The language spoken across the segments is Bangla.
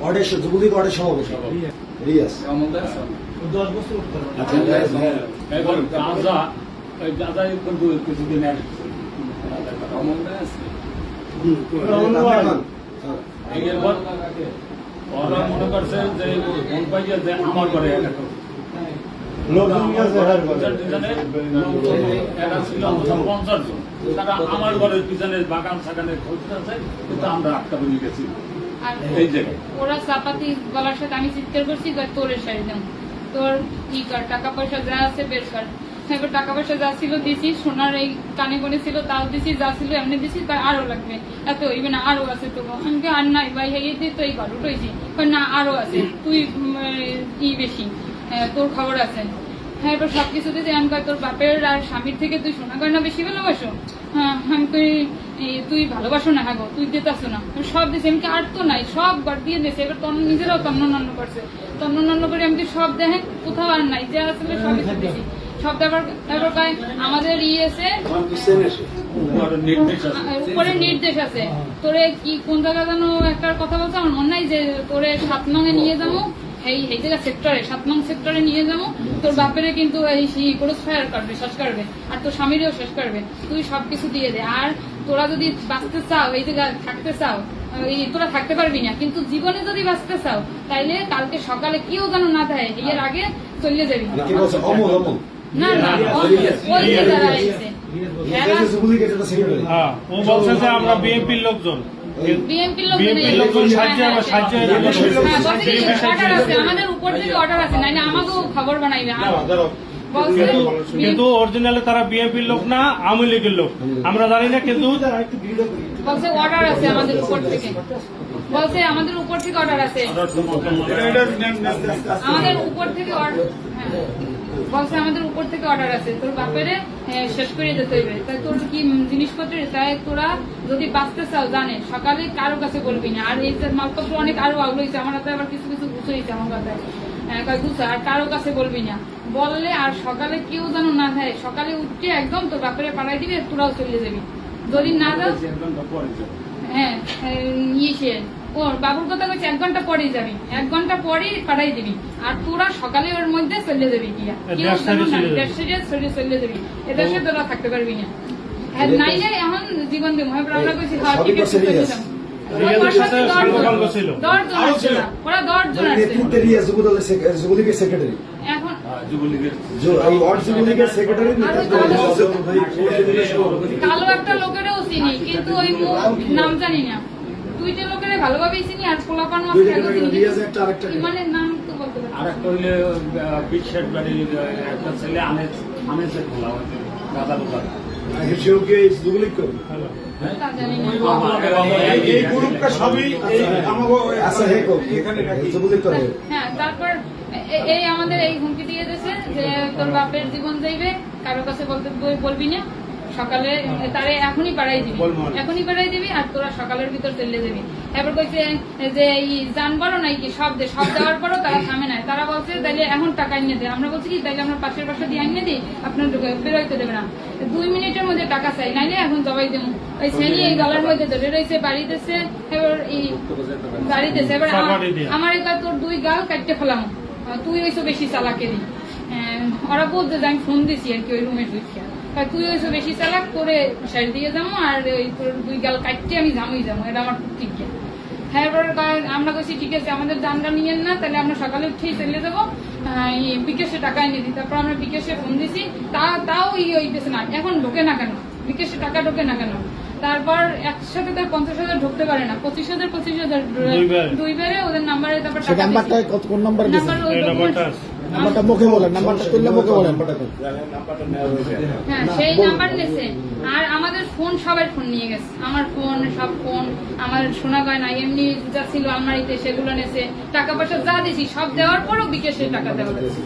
ওয়ার্ডের ওয়ার্ডের সভাপতি না। আচ্ছা হ্যাঁ। হ্যাঁ। এই এবার ওরা মনে করছে যে ফোন পাইয়ে যে আমার ঘরে একটা লোকজন গেছে, হ্যাঁ, আমার ঘরের পিছনে বাগান সাগানের খোঁজ আছে কিন্তু আমরা আটকা বেরিয়ে গেছি। এই জায়গায় ওরা চাপাতি গলার সাথে আমি চিৎকার করছি তোরে দাম তোর কি কর টাকা পয়সা যা আছে বের কর। টাকা পয়সা যা ছিল দিছি সোনার এই কানে গনে ছিল তাও দিছি যা ছিল এমনি দিছি তাই আরও লাগবে। এত হইবে না আরও আছে তো। আমি আর নাই ভাই এই দিয়ে তো এই ঘর উঠেছি না আরও আছে। তুই ই বেশি। তোর খবর আছে। হ্যাঁ এবার সবকিছু দিতে আমি তোর বাপের আর স্বামীর থেকে তুই সোনা গয়না বেশি ভালোবাসো? হ্যাঁ আমি তুই ভালোবাসো না হ্যাঁ তুই দিতাছো না সব দিছি আমি আর তো নাই সব ঘর দিয়ে দিয়েছে এবার তন্ন নিজেরাও তন্ন নন্ন করছে তন্ন নন্ন করে আমি সব দেখেন কোথাও আর নাই যে আসলে সবই সব তারপর আমাদের। উপরে নির্দেশ আছে তোরে কি কোন জায়গা যেন একটা কথা বলছে আমার মনে যে তোরে সাত নং এ নিয়ে যাব এই এই জায়গা সেক্টরে সাত নং সেক্টরে নিয়ে যাব তোর বাপেরে কিন্তু এই ক্রস ফায়ার করবে শেষ করবে আর তোর স্বামীরও শেষ করবে তুই সবকিছু দিয়ে দে আর তোরা যদি বাঁচতে চাও এই জায়গা থাকতে চাও এই তোরা থাকতে পারবি না কিন্তু জীবনে যদি বাঁচতে চাও তাইলে কালকে সকালে কেউ যেন না দেয় এর আগে চলে যাবি মানে না না ওই যে যারা আইছে হ্যাঁ ও বলছে যে আমরা বিএনপির লোকজন আমাদের উপর থেকে অর্ডার আছে নাইলে আমাকেও খবর বানাইবে কিন্তু অরিজিনালি তারা বিএনপির লোক না আওয়ামী লীগের লোক। আমরা জানি না কিন্তু বলছে অর্ডার আছে আমাদের উপর থেকে। বলছে আমাদের উপর থেকে অর্ডার আছে। আমাদের উপর থেকে হ্যাঁ। বলছে আমাদের উপর থেকে অর্ডার আছে। তোর বাপেরে হ্যাঁ, শেষ করে দিতে হইবে। তাই তোর কি জিনিসপত্র তাই তোরা যদি বাঁচতে চাও জানে সকালে কারও কাছে বলবি না। আর এই মালপত্র অনেক আরও আগ্রহ হয়েছে আমার হাতে আবার কিছু কিছু গুছো হয়েছে আমার কথায় হ্যাঁ, কয় গুছো আর কারও কাছে বলবি না। বললে আর সকালে কেউ যেন না থাকে সকালে উঠে একদম তোর বাপেরে পাঠাই দিবে তোরাও চলে যাবি। যদি না যাও হ্যাঁ ইসে ও বাবুর কথা বলছে এক ঘণ্টা পরেই যাবি। এক ঘণ্টা পরেই পাঠাই দিবি। আর তোরা সকালে ওর মধ্যে চলে যাবি গিয়া। কেউ না, চলে যাবি। এদেশে তোরা থাকতে পারবি না। হ্যাঁ, নাই নাই এখন জীবন দেবো হ্যাঁ আমরা কইছি হ্যাঁ ঠিক আছে সেক্রেটারি এখন। কালো একটা লোকেরও চিনি কিন্তু ওই নাম জানি না। দুইটা লোকের ভালোভাবেই চিনি আর পোলাপান আরেকটা কে? মানে নাম তো বলতে পারছি আর একটা হইলে বাড়ির একটা ছেলে গাদা দোকান আর সেও কি এই যুবলীগ করে? তা জানি না এই- এই গ্রুপটা সবই এই আমাগো আচ্ছা যুবলীগ করে হ্যাঁ তারপর এই আমাদের এই হুমকি দিয়ে দিয়েছে যে তোর বাপের জীবন যাইবে কারও কাছে বলতে বলবি না। সকালে তারে এখনই পাঠাই দিবি। এখনই পাঠাই দিবি আর তোরা সকালের ভিতর চলে যাবি। এবার কইছে যে এই জানবারও নাই কি? সব দে সব দেওয়ার পরও তারা থামে নাই। তারা বলছে তাইলে এখন টাকা এনে দে। আমরা বলছি কি তাইলে আমরা পাশের বাসা দিয়ে এনে দিই আপনার বেরোইতে দেবে না। দুই মিনিটের মধ্যে টাকা চাই নাইলে এখন জবাই দেবো ওই এই গলার মধ্যে ধরে রয়েছে বাড়িতেছে এবার এই বাড়িতেছে এবার আমার- আমার এবার তোর দুই গাল কাটতে ফেলাম। তুই হইছো বেশি চালাকেরি আহ, ওরা বলতে যে আমি ফোন দিছি আর কি ওই রুমের ঢুকিয়া। কয়, তুই হইছো বেশি চালাক করে সাইড দিয়ে যাব আর ওই তোর দুই গাল কাটতে আমি জামুই যাব এটা আমার খুব ঠিক হ্যাঁ এবার আমরা কইছি ঠিক আছে আমাদের জানটা নিয়েন না তাহলে আমরা সকালে উঠেই চলে যাব বিকাশে টাকা এনে দিই। তারপর আমরা বিকাশে ফোন দিছি তা তাও ই হইতেছে না এখন ঢোকে না কেন? বিকাশে টাকা ঢোকে না কেন? তারপর একসাথে তার পঞ্চাশ হাজার ঢুকতে পারে না পঁচিশ হাজার পঁচিশ হাজার দুইবারে। ওদের নাম্বারে তারপর নাম্বার গেছে নাম্বারটা মুখে বলেন নাম্বারটা তুললে মুখে বলেন। হ্যাঁ সেই নাম্বার নিয়েছে আর আমাদের ফোন সবাই ফোন নিয়ে গেছে। আমার ফোন সব ফোন আমার সোনা গয়না এমনি যা ছিল আলমারিতে সেগুলো নেছে টাকা পয়সা যা দিছি সব দেওয়ার পরও বিকেশে টাকা দেওয়া হয়েছে।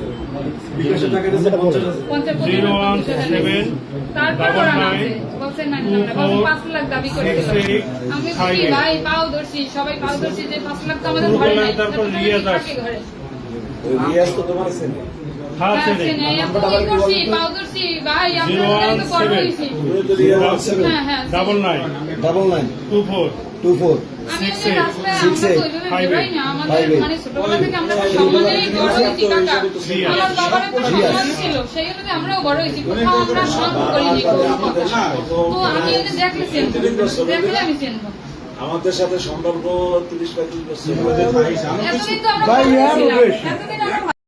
তারপর নাইন না পাঁচ লাখ দাবি করে সিক্স দিল। এইট আমি। ভাই পাও ধরছি সবাই পাও ধরছি যে পাঁচ লাখ তো আমাদের ঘরে নাই। ঘরে? রিয়াজ তো তোমার সেনে। হ্যাঁ হ্যাঁ, নেই, নাম্বারটা আবার কি করছি, বলতো? ভাই, আমরা তো রিয়াজ সেভেন। হ্যাঁ, হ্যাঁ, double nine. Double nine. Two four. Two four. Six eight, six eight, ওইভাবে five বেরোই eight, না আমাদের five মানে ছোটবেলা থেকে আমরা তো বড় হয়েছি কাকা। আমার বাবার একটা Three ছিল সেই অনুযায়ী আমরাও বড় হয়েছি। কোথাও আমরা নাম করিনি কোনো কথা। না তো আমি ওদের দেখলে দেখলে আমি চিনবো। আমাদের সাথে সম্পর্ক তিরিশ পঁয়ত্রিশ বছর।